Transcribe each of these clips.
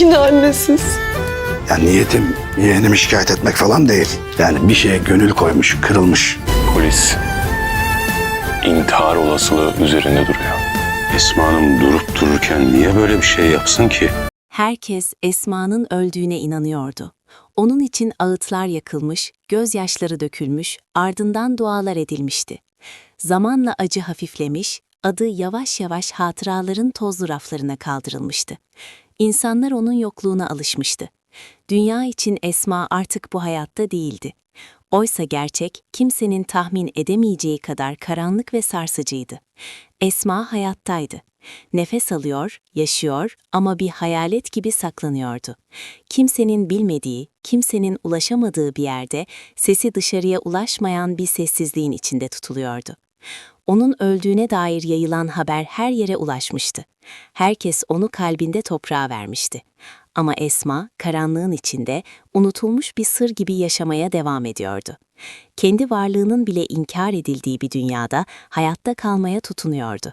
Yine annesiz. Ya niyetim yeğenimi şikayet etmek falan değil. Yani bir şeye gönül koymuş, kırılmış. Polis intihar olasılığı üzerinde duruyor. Esma Hanım durup dururken niye böyle bir şey yapsın ki? Herkes Esma'nın öldüğüne inanıyordu. Onun için ağıtlar yakılmış, gözyaşları dökülmüş, ardından dualar edilmişti. Zamanla acı hafiflemiş, adı yavaş yavaş hatıraların tozlu raflarına kaldırılmıştı. İnsanlar onun yokluğuna alışmıştı. Dünya için Esma artık bu hayatta değildi. Oysa gerçek kimsenin tahmin edemeyeceği kadar karanlık ve sarsıcıydı. Esma hayattaydı. Nefes alıyor, yaşıyor ama bir hayalet gibi saklanıyordu. Kimsenin bilmediği, kimsenin ulaşamadığı bir yerde sesi dışarıya ulaşmayan bir sessizliğin içinde tutuluyordu. Onun öldüğüne dair yayılan haber her yere ulaşmıştı. Herkes onu kalbinde toprağa vermişti. Ama Esma, karanlığın içinde unutulmuş bir sır gibi yaşamaya devam ediyordu. Kendi varlığının bile inkar edildiği bir dünyada hayatta kalmaya tutunuyordu.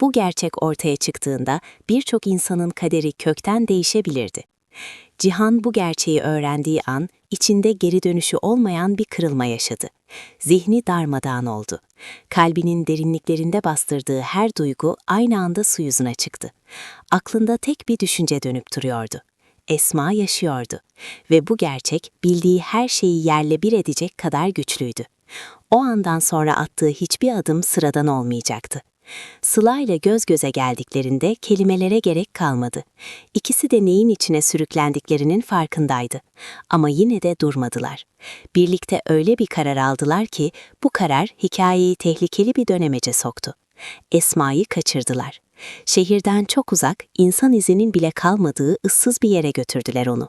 Bu gerçek ortaya çıktığında birçok insanın kaderi kökten değişebilirdi. Cihan bu gerçeği öğrendiği an içinde geri dönüşü olmayan bir kırılma yaşadı. Zihni darmadağın oldu. Kalbinin derinliklerinde bastırdığı her duygu aynı anda su yüzüne çıktı. Aklında tek bir düşünce dönüp duruyordu. Esma yaşıyordu ve bu gerçek bildiği her şeyi yerle bir edecek kadar güçlüydü. O andan sonra attığı hiçbir adım sıradan olmayacaktı. Sıla ile göz göze geldiklerinde kelimelere gerek kalmadı. İkisi de neyin içine sürüklendiklerinin farkındaydı. Ama yine de durmadılar. Birlikte öyle bir karar aldılar ki bu karar hikayeyi tehlikeli bir dönemece soktu. Esma'yı kaçırdılar. Şehirden çok uzak, insan izinin bile kalmadığı ıssız bir yere götürdüler onu.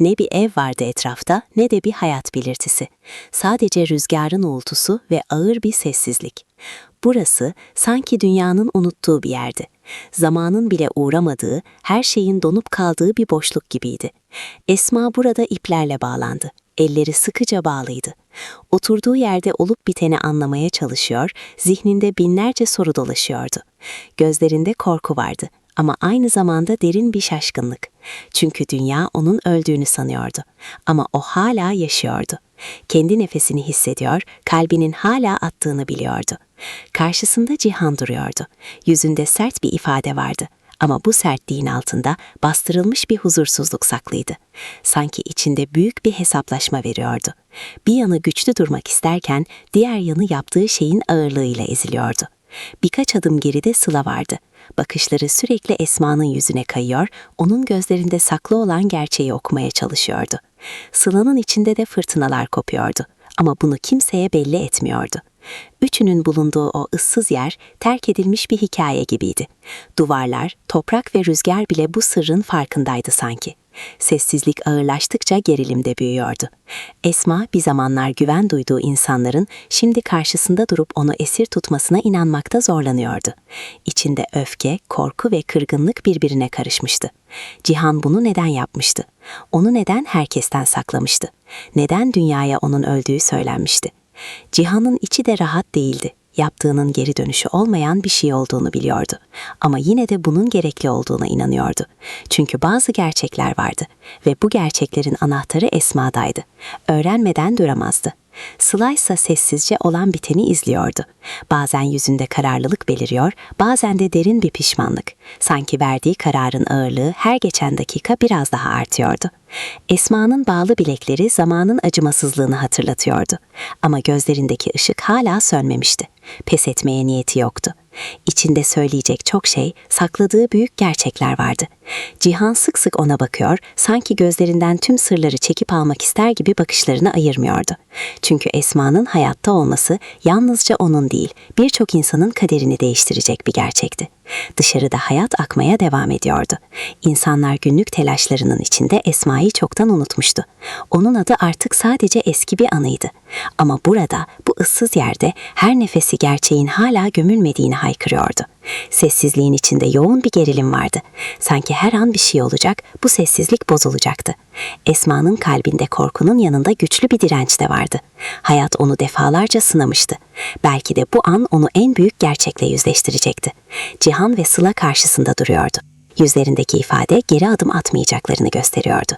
Ne bir ev vardı etrafta ne de bir hayat belirtisi. Sadece rüzgarın uğultusu ve ağır bir sessizlik. Burası sanki dünyanın unuttuğu bir yerdi. Zamanın bile uğramadığı, her şeyin donup kaldığı bir boşluk gibiydi. Esma burada iplerle bağlandı. Elleri sıkıca bağlıydı. Oturduğu yerde olup biteni anlamaya çalışıyor, zihninde binlerce soru dolaşıyordu. Gözlerinde korku vardı ama aynı zamanda derin bir şaşkınlık. Çünkü dünya onun öldüğünü sanıyordu. Ama o hala yaşıyordu. Kendi nefesini hissediyor, kalbinin hala attığını biliyordu. Karşısında Cihan duruyordu. Yüzünde sert bir ifade vardı. Ama bu sertliğin altında bastırılmış bir huzursuzluk saklıydı. Sanki içinde büyük bir hesaplaşma veriyordu. Bir yanı güçlü durmak isterken diğer yanı yaptığı şeyin ağırlığıyla eziliyordu. Birkaç adım geride Sıla vardı. Bakışları sürekli Esma'nın yüzüne kayıyor, onun gözlerinde saklı olan gerçeği okumaya çalışıyordu. Sıla'nın içinde de fırtınalar kopuyordu ama bunu kimseye belli etmiyordu. Üçünün bulunduğu o ıssız yer terk edilmiş bir hikaye gibiydi. Duvarlar, toprak ve rüzgar bile bu sırrın farkındaydı sanki. Sessizlik ağırlaştıkça gerilim de büyüyordu. Esma bir zamanlar güven duyduğu insanların şimdi karşısında durup onu esir tutmasına inanmakta zorlanıyordu. İçinde öfke, korku ve kırgınlık birbirine karışmıştı. Cihan bunu neden yapmıştı? Onu neden herkesten saklamıştı? Neden dünyaya onun öldüğü söylenmişti? Cihan'ın içi de rahat değildi. Yaptığının geri dönüşü olmayan bir şey olduğunu biliyordu. Ama yine de bunun gerekli olduğuna inanıyordu. Çünkü bazı gerçekler vardı ve bu gerçeklerin anahtarı Esma'daydı. Öğrenmeden duramazdı. Sıla sessizce olan biteni izliyordu. Bazen yüzünde kararlılık beliriyor, bazen de derin bir pişmanlık. Sanki verdiği kararın ağırlığı her geçen dakika biraz daha artıyordu. Esma'nın bağlı bilekleri zamanın acımasızlığını hatırlatıyordu. Ama gözlerindeki ışık hala sönmemişti. Pes etmeye niyeti yoktu. İçinde söyleyecek çok şey, sakladığı büyük gerçekler vardı. Cihan sık sık ona bakıyor, sanki gözlerinden tüm sırları çekip almak ister gibi bakışlarını ayırmıyordu. Çünkü Esma'nın hayatta olması yalnızca onun değil, birçok insanın kaderini değiştirecek bir gerçekti. Dışarıda hayat akmaya devam ediyordu. İnsanlar günlük telaşlarının içinde Esma'yı çoktan unutmuştu. Onun adı artık sadece eski bir anıydı. Ama burada, bu ıssız yerde her nefesi gerçeğin hala gömülmediğini haykırıyordu. Sessizliğin içinde yoğun bir gerilim vardı. Sanki her an bir şey olacak, bu sessizlik bozulacaktı. Esma'nın kalbinde korkunun yanında güçlü bir direnç de vardı. Hayat onu defalarca sınamıştı. Belki de bu an onu en büyük gerçekle yüzleştirecekti. Cihan ve Sıla karşısında duruyordu. Yüzlerindeki ifade geri adım atmayacaklarını gösteriyordu.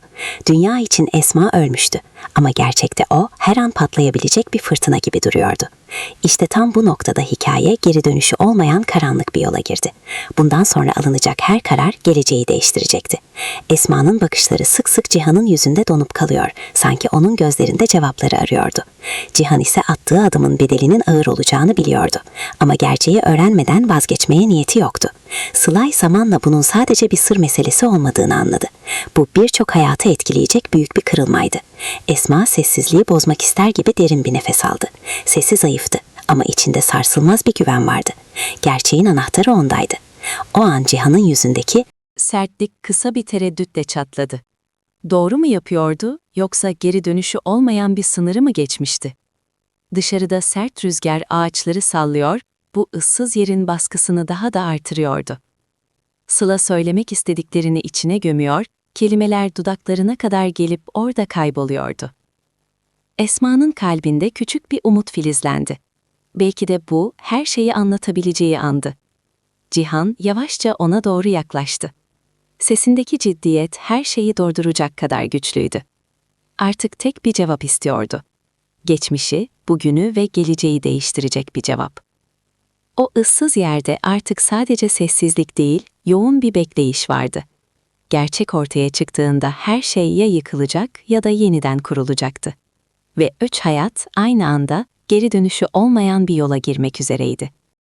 Dünya için Esma ölmüştü ama gerçekte o her an patlayabilecek bir fırtına gibi duruyordu. İşte tam bu noktada hikaye geri dönüşü olmayan karanlık bir yola girdi. Bundan sonra alınacak her karar geleceği değiştirecekti. Esma'nın bakışları sık sık Cihan'ın yüzünde donup kalıyor. Sanki onun gözlerinde cevapları arıyordu. Cihan ise attığı adımın bedelinin ağır olacağını biliyordu. Ama gerçeği öğrenmeden vazgeçmeye niyeti yoktu. Sılay zamanla bunun sadece bir sır meselesi olmadığını anladı. Bu birçok hayatı etkileyecek büyük bir kırılmaydı. Esma sessizliği bozmak ister gibi derin bir nefes aldı. Sesi zayıftı ama içinde sarsılmaz bir güven vardı. Gerçeğin anahtarı ondaydı. O an Cihan'ın yüzündeki sertlik kısa bir tereddütle çatladı. Doğru mu yapıyordu yoksa geri dönüşü olmayan bir sınırı mı geçmişti? Dışarıda sert rüzgar ağaçları sallıyor, bu ıssız yerin baskısını daha da artırıyordu. Sıla söylemek istediklerini içine gömüyor, kelimeler dudaklarına kadar gelip orada kayboluyordu. Esma'nın kalbinde küçük bir umut filizlendi. Belki de bu her şeyi anlatabileceği andı. Cihan yavaşça ona doğru yaklaştı. Sesindeki ciddiyet her şeyi durduracak kadar güçlüydü. Artık tek bir cevap istiyordu. Geçmişi, bugünü ve geleceği değiştirecek bir cevap. O ıssız yerde artık sadece sessizlik değil, yoğun bir bekleyiş vardı. Gerçek ortaya çıktığında her şey ya yıkılacak ya da yeniden kurulacaktı. Ve üç hayat aynı anda geri dönüşü olmayan bir yola girmek üzereydi.